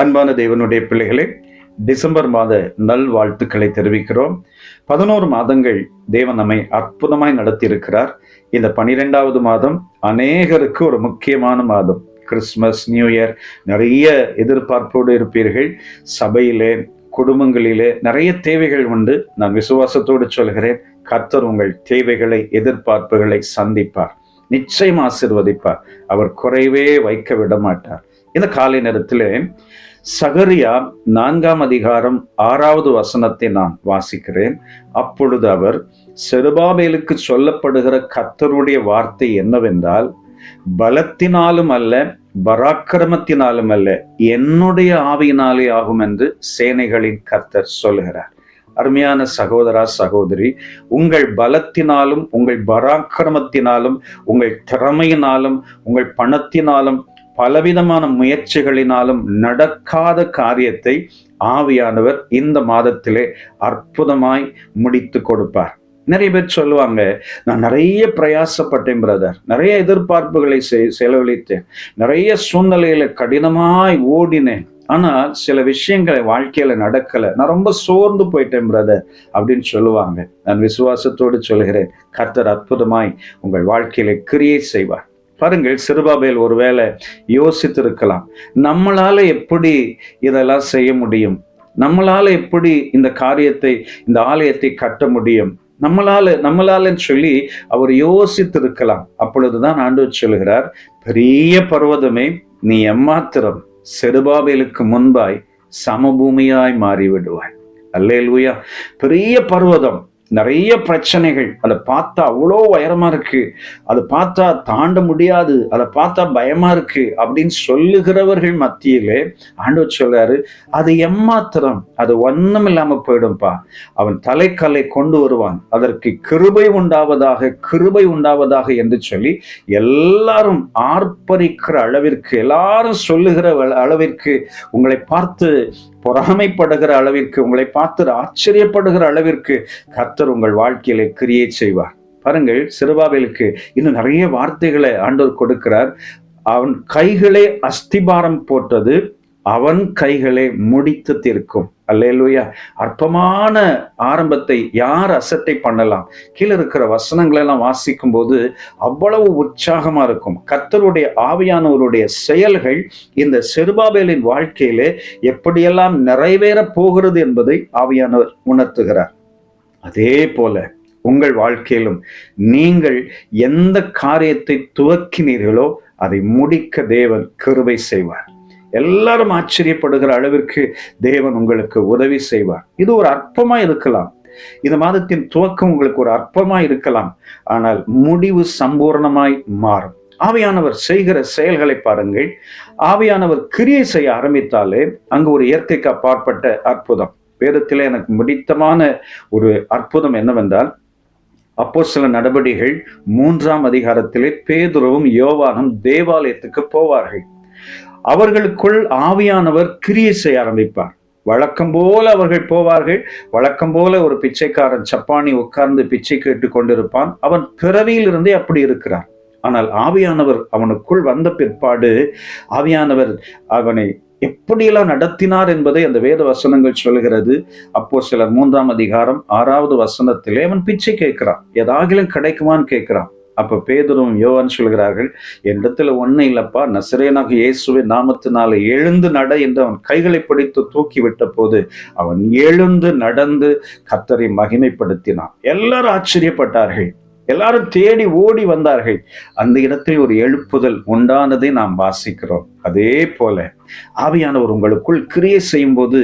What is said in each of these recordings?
அன்பான தேவனுடைய பிள்ளைகளே டிசம்பர் மாத நல் வாழ்த்துக்களை தெரிவிக்கிறோம். பதினோரு மாதங்கள் தேவன் நம்மை அற்புதமாய் நடத்தியிருக்கிறார். இந்த பனிரெண்டாவது மாதம் அநேகருக்கு ஒரு முக்கியமான மாதம். கிறிஸ்மஸ் நியூ இயர் நிறைய எதிர்பார்ப்போடு இருப்பீர்கள். சபையிலே குடும்பங்களிலே நிறைய தேவைகள் உண்டு. நான் விசுவாசத்தோடு சொல்கிறேன் கர்த்தர் உங்கள் தேவைகளை எதிர்பார்ப்புகளை சந்திப்பார். நிச்சயம் ஆசிர்வதிப்பார். அவர் குறைவே வைக்க விட மாட்டார் இந்த காலை நேரத்தில் சகரியா நான்காம் அதிகாரம் ஆறாவது வசனத்தை நான் வாசிக்கிறேன். அப்பொழுது அவர் செருபாபேலுக்கு சொல்லப்படுகிற கர்த்தருடைய வார்த்தை என்னவென்றால் பலத்தினாலும் அல்ல பராக்கிரமத்தினாலும் அல்ல என்னுடைய ஆவியினாலே ஆகும் என்று சேனைகளின் கர்த்தர் சொல்கிறார் அருமையான சகோதரா சகோதரி உங்கள் பலத்தினாலும் உங்கள் பராக்கிரமத்தினாலும் உங்கள் திறமையினாலும் உங்கள் பணத்தினாலும் பலவிதமான முயற்சிகளினாலும் நடக்காத காரியத்தை ஆவியானவர் இந்த மாதத்திலே அற்புதமாய் முடித்து கொடுப்பார். நிறைய பேர் சொல்லுவாங்க நான் நிறைய பிரயாசப்பட்டேன் பிரதர் நிறைய எதிர்பார்ப்புகளை செலவழித்தேன். நிறைய சூழ்நிலையில கடினமாய் ஓடினேன். ஆனால் சில விஷயங்களை வாழ்க்கையில நடக்கல. நான் ரொம்ப சோர்ந்து போயிட்டேன் பிரதர் அப்படின்னு சொல்லுவாங்க. நான் விசுவாசத்தோடு சொல்கிறேன் கர்த்தர் அற்புதமாய் உங்கள் வாழ்க்கையில கிரியை செய்வார். பாருங்கள் சிறுபாபையில் ஒருவேளை யோசித்திருக்கலாம். நம்மளால எப்படி இதெல்லாம் செய்ய முடியும்? நம்மளால எப்படி இந்த காரியத்தை இந்த ஆலயத்தை கட்ட முடியும்? நம்மளால நம்மளாலன்னு சொல்லி அவர் யோசித்திருக்கலாம். அப்பொழுதுதான் ஆண்டவர் சொல்கிறார் பெரிய பர்வதமே நீ எம்மாத்திரம் செருபாபேலுக்கு முன்பாய் சமபூமியாய் மாறிவிடுவாய். அல்லேலூயா. பெரிய பர்வதம். நிறைய பிரச்சனைகள். அதை பார்த்தா அவ்வளோ உயரமா இருக்கு. அதை பார்த்தா தாண்ட முடியாது. அதை பார்த்தா பயமா இருக்கு அப்படின்னு சொல்லுகிறவர்கள் மத்தியிலே ஆண்டவர் சொல்றாரு அது எம்மாத்திரம்? அது ஒன்றும் இல்லாம போயிடும்பா. அவன் தலைக்கல்லை கொண்டு வருவான். அதற்கு கிருபை உண்டாவதாக கிருபை உண்டாவதாக என்று சொல்லி எல்லாரும் ஆர்ப்பரிக்கிற அளவிற்கு எல்லாரும் சொல்லுகிற அளவிற்கு உங்களை பார்த்து பொறாமைப்படுகிற அளவிற்கு உங்களை பார்த்து ஆச்சரியப்படுகிற அளவிற்கு கர்த்தர் உங்கள் வாழ்க்கையில கிரியேட் செய்வார். பாருங்கள் சிறுபாவேலுக்கு இன்னும் நிறைய வார்த்தைகளை ஆண்டோர் கொடுக்கிறார். அவன் கைகளே அஸ்திபாரம் போட்டது அவன் கைகளை முடித்து தீர்க்கும். அல்லேலூயா. அற்பமான ஆரம்பத்தை யார் அசட்டை பண்ணலாம்? கீழே இருக்கிற வசனங்களை எல்லாம் வாசிக்கும் போது அவ்வளவு உற்சாகமா இருக்கும். கத்தருடைய ஆவியானவருடைய செயல்கள் இந்த செருபாபேலின் வாழ்க்கையிலே எப்படியெல்லாம் நிறைவேற போகிறது என்பதை ஆவியானவர் உணர்த்துகிறார். அதே போல உங்கள் வாழ்க்கையிலும் நீங்கள் எந்த காரியத்தை துவக்கினீர்களோ அதை முடிக்க தேவன் கருவை செய்வார். எல்லாரும் ஆச்சரியப்படுகிற அளவிற்கு தேவன் உங்களுக்கு உதவி செய்வார். இது ஒரு அற்பமா இருக்கலாம். இந்த மாதத்தின் துவக்கம் உங்களுக்கு ஒரு அற்பமா இருக்கலாம். ஆனால் முடிவு சம்பூர்ணமாய் மாறும். ஆவியானவர் செய்கிற செயல்களை பாருங்கள். ஆவியானவர் கிரியை செய்ய ஆரம்பித்தாலே அங்கு ஒரு இயற்கைக்கு அப்பாற்பட்ட அற்புதம். வேதத்திலே எனக்கு முடித்தமான ஒரு அற்புதம் என்னவென்றால் அப்போ சில நடவடிக்கைகள் மூன்றாம் அதிகாரத்திலே பேதுருவும் யோவானும் தேவாலயத்துக்கு போவார்கள். அவர்களுக்குள் ஆவியானவர் கிரியை செய்ய ஆரம்பிப்பார். வழக்கம் போல அவர்கள் போவார்கள். வழக்கம் போல ஒரு பிச்சைக்காரன் சப்பானி உட்கார்ந்து பிச்சை கேட்டு கொண்டிருப்பான். அவன் பிறவியிலிருந்தே அப்படி இருக்கிறான். ஆனால் ஆவியானவர் அவனுக்குள் வந்த பிற்பாடு ஆவியானவர் அவனை எப்படியெல்லாம் நடத்தினார் என்பதை அந்த வேத வசனங்கள் சொல்கிறது அப்போ சிலர் மூன்றாம் அதிகாரம் ஆறாவது வசனத்திலே அவன் பிச்சை கேட்கிறான். ஏதாகிலும் கிடைக்குமான்னு கேட்கிறான். அப்ப பேதரும் யோவான் சொல்கிறார்கள் என்னிடத்துல ஒண்ணு இல்லப்பா நசிரேனாக இயேசுவை நாமத்தினால எழுந்து நட என்று அவன் கைகளை பிடித்து தூக்கி விட்ட போது அவன் எழுந்து நடந்து கத்தரை மகிமைப்படுத்தினான். எல்லாரும் ஆச்சரியப்பட்டார்கள். எல்லாரும் தேடி ஓடி வந்தார்கள். அந்த இடத்தில் ஒரு எழுப்புதல் உண்டானதை நாம் வாசிக்கிறோம். அதே போல ஆவியானவர் உங்களுக்குள் கிரியை செய்யும் போது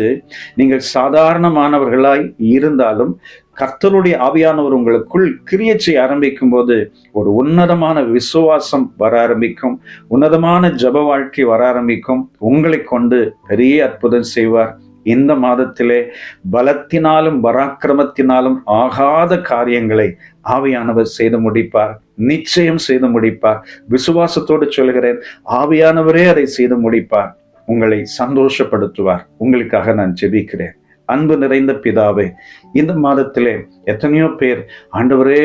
நீங்கள் சாதாரணமானவர்களாய் இருந்தாலும் கர்த்தருடைய ஆவியானவர் உங்களுக்குள் கிரியை செய்ய ஆரம்பிக்கும் போது ஒரு உன்னதமான விசுவாசம் வர ஆரம்பிக்கும். உன்னதமான ஜப வாழ்க்கை வர ஆரம்பிக்கும். உங்களை கொண்டு பெரிய அற்புதம் செய்வார். இந்த மாதத்திலே பலத்தினாலும் பராக்கிரமத்தினாலும் ஆகாத காரியங்களை ஆவியானவர் செய்து முடிப்பார். நிச்சயம் செய்து முடிப்பார். விசுவாசத்தோடு சொல்கிறேன் ஆவியானவரே அதை செய்து முடிப்பார். உங்களை சந்தோஷப்படுத்துவார். உங்களுக்காக நான் ஜெபிக்கிறேன். அன்பு நிறைந்த பிதாவே இந்த மாதத்திலே எத்தனையோ பேர் ஆண்டவரே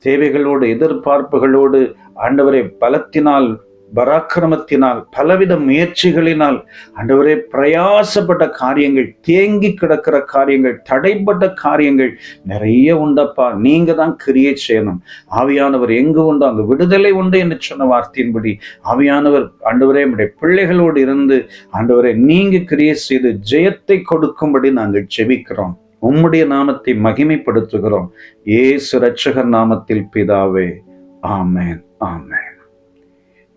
தேவைகளோடு எதிர்பார்ப்புகளோடு ஆண்டவரை பலத்தினால் பராக்கிரமத்தினால் பலவித முயற்சிகளினால் ஆண்டவரே பிரயாசப்பட்ட காரியங்கள் தேங்கி கிடக்கிற காரியங்கள் தடைப்பட்ட காரியங்கள் நிறைய உண்டப்பா. நீங்க தான் கிரியேட் செய்யணும். ஆவியானவர் எங்கு உண்டோ அங்கு விடுதலை உண்டு என்று சொன்ன வார்த்தையின்படி ஆவியானவர் ஆண்டவரே நம்முடைய பிள்ளைகளோடு இருந்து ஆண்டவரே நீங்க கிரியேட் செய்து ஜெயத்தை கொடுக்கும்படி நாங்கள் செபிக்கிறோம். உம்முடைய நாமத்தை மகிமைப்படுத்துகிறோம். ஏசு ரட்சகர் நாமத்தில் பிதாவே. ஆமேன். ஆமேன்.